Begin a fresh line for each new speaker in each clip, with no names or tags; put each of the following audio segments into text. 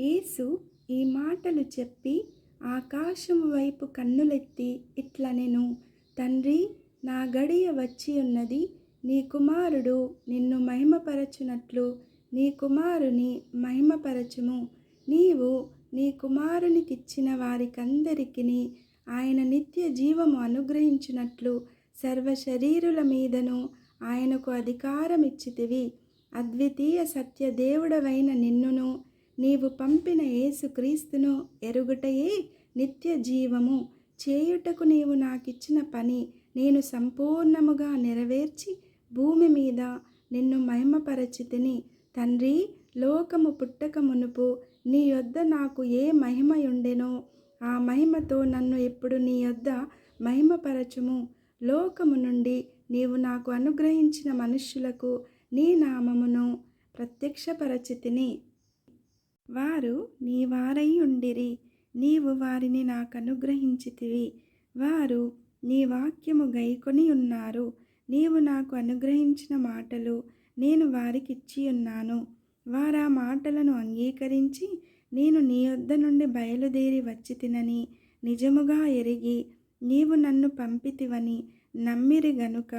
యేసు ఈ మాటలు చెప్పి ఆకాశము వైపు కన్నులెత్తి ఇట్లనెను తండ్రి నా గడియ వచ్చి ఉన్నది నీ కుమారుడు నిన్ను మహిమపరచునట్లు నీ కుమారుని మహిమపరచుము. నీవు నీ కుమారునికిచ్చిన వారికందరికిని ఆయన నిత్య జీవము అనుగ్రహించినట్లు సర్వ శరీరుల మీదను ఆయనకు అధికారం ఇచ్చితివి అద్వితీయ సత్య దేవుడవైన నిన్నును నీవు పంపిన యేసుక్రీస్తును ఎరుగుటయే నిత్య జీవము. చేయుటకు నీవు నాకిచ్చిన పని నేను సంపూర్ణముగా నెరవేర్చి భూమి మీద నిన్ను మహిమపరచితిని. తండ్రి లోకము పుట్టక మునుపు నీ యొద్ద నాకు ఏ మహిమ ఉండెనో ఆ మహిమతో నన్ను ఇప్పుడు నీ యొద్ద మహిమపరచుము. లోకము నుండి నీవు నాకు అనుగ్రహించిన మనుష్యులకు నీ నామమును ప్రత్యక్షపరచితిని. వారు నీ వారై ఉండిరి నీవు వారిని నాకు అనుగ్రహించితివి వారు నీ వాక్యము గైకొని ఉన్నారు నీవు నాకు అనుగ్రహించిన మాటలు నేను వారికిచ్చి ఉన్నాను. వారా మాటలను అంగీకరించి నేను నీ వద్ద నుండి బయలుదేరి వచ్చి తినని నిజముగా ఎరిగి నీవు నన్ను పంపితివని నమ్మిరి గనుక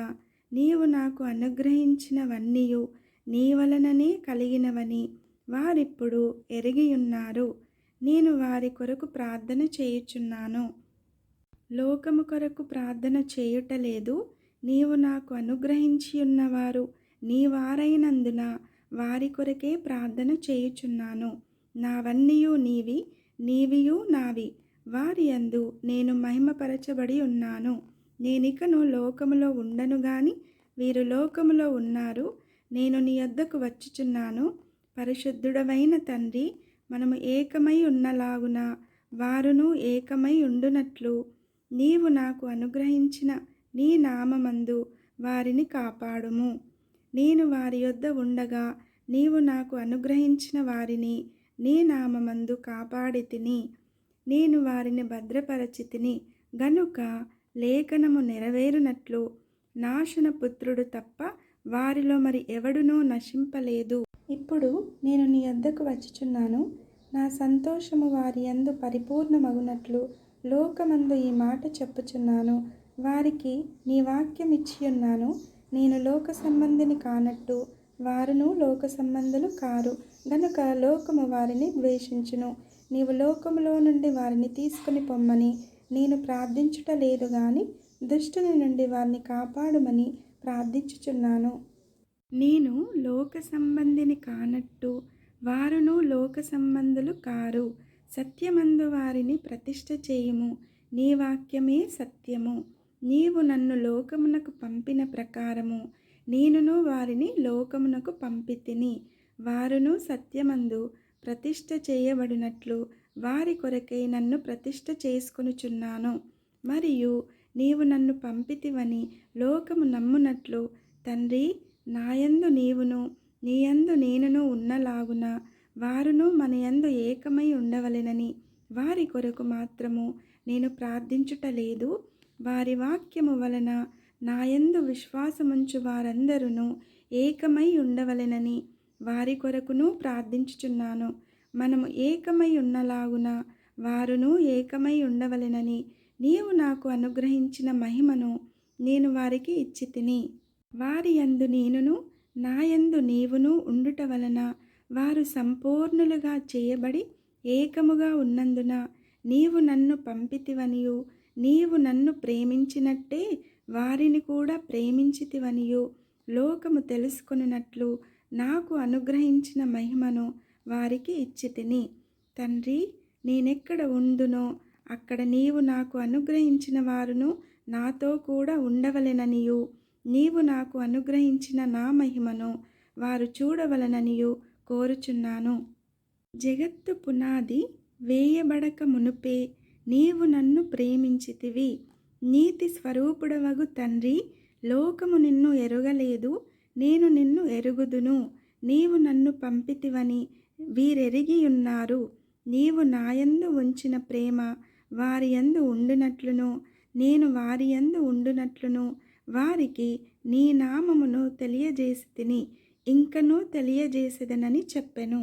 నీవు నాకు అనుగ్రహించినవన్నీయు నీ వలననే కలిగినవని వారిప్పుడు ఎరిగియున్నారు. నేను వారి కొరకు ప్రార్థన చేయుచున్నాను. లోకము కొరకు ప్రార్థన చేయుటలేదు. నీవు నాకు అనుగ్రహించి ఉన్నవారు నీ వారైనందున వారి కొరకే ప్రార్థన చేయుచున్నాను. నావన్నీయు నీవి నీవియు నావి. వారి అందు నేను మహిమపరచబడి ఉన్నాను నేనికను లోకములో ఉండను గాని వీరు లోకములో ఉన్నారు. నేను నీ వద్దకు వచ్చుచున్నాను. పరిశుద్ధుడవైన తండ్రి మనము ఏకమై ఉన్నలాగున వారును ఏకమై ఉండునట్లు నీవు నాకు అనుగ్రహించిన నీ నామమందు వారిని కాపాడుము. నేను వారి యొద్ద ఉండగా నీవు నాకు అనుగ్రహించిన వారిని నీ నామమందు కాపాడి తిని నేను వారిని భద్రపరచితిని గనుక లేఖనము నెరవేరునట్లు నాశన పుత్రుడు తప్ప వారిలో మరి ఎవడునూ నశింపలేదు. ఇప్పుడు నేను నీ వద్దకు వచ్చుచున్నాను. నా సంతోషము వారి యందు పరిపూర్ణమగునట్లు లోకమందు ఈ మాట చెప్పుచున్నాను. వారికి నీ వాక్యం ఇచ్చి ఉన్నాను నేను లోక సంబంధిని కానట్టు వారును లోక సంబంధులు కారు. గనుక లోకము వారిని ద్వేషించును. నీవు లోకములో నుండి వారిని తీసుకుని పొమ్మని. నేను ప్రార్థించుట లేదు గాని దుష్టుని నుండి వారిని కాపాడుమని ప్రార్థించుచున్నాను. నేను లోక సంబంధిని కానట్టు వారును లోక సంబంధులు కారు. సత్యమందు వారిని ప్రతిష్ఠ చేయుము. నీ వాక్యమే సత్యము. నీవు నన్ను లోకమునకు పంపిన ప్రకారము. నేనును వారిని లోకమునకు పంపితిని. వారును సత్యమందు ప్రతిష్ట చేయబడినట్లు వారి కొరకై నన్ను ప్రతిష్ట చేసుకొనుచున్నాను. మరియు నీవు నన్ను పంపితివని లోకము నమ్మునట్లు తండ్రి నాయందు నీవును నీయందు నేనును ఉన్నలాగున వారును మన యందు ఏకమై ఉండవలెనని. వారి కొరకు మాత్రము నేను ప్రార్థించుటలేదు వారి వాక్యము వలన నాయందు విశ్వాసముంచు వారందరూ ఏకమై ఉండవలెనని వారి కొరకును ప్రార్థించుచున్నాను. మనము ఏకమై ఉన్నలాగున వారును ఏకమై ఉండవలెనని నీవు నాకు అనుగ్రహించిన మహిమను నేను వారికి ఇచ్చి తిని వారి యందు నేనును నాయందు నీవును ఉండుట వలన వారు సంపూర్ణులుగా చేయబడి ఏకముగా ఉన్నందున నీవు నన్ను పంపితివనియు నీవు నన్ను ప్రేమించినట్టే వారిని కూడా ప్రేమించితివనియు. లోకము తెలుసుకున్నట్లు నాకు అనుగ్రహించిన మహిమను వారికి ఇచ్చి తిని తండ్రి నేనెక్కడ ఉందునో అక్కడ నీవు నాకు అనుగ్రహించిన వారును నాతో కూడా ఉండవలెననియు. నీవు నాకు అనుగ్రహించిన నా మహిమను వారు చూడవలననియు కోరుచున్నాను. జగత్తు పునాది వేయబడక మునుపే నీవు నన్ను ప్రేమించితివి. నీతి స్వరూపుడవగు తండ్రి లోకము నిన్ను ఎరుగలేదు నేను నిన్ను ఎరుగుదును. నీవు నన్ను పంపితివని వీరెరిగి ఉన్నారు నీవు నాయందు ఉంచిన ప్రేమ వారి యందు ఉండునట్లును. నేను వారి యందు ఉండునట్లును. వారికి నీ నామమును తెలియజేసి తిని ఇంకనూ తెలియజేసేదనని చెప్పెను.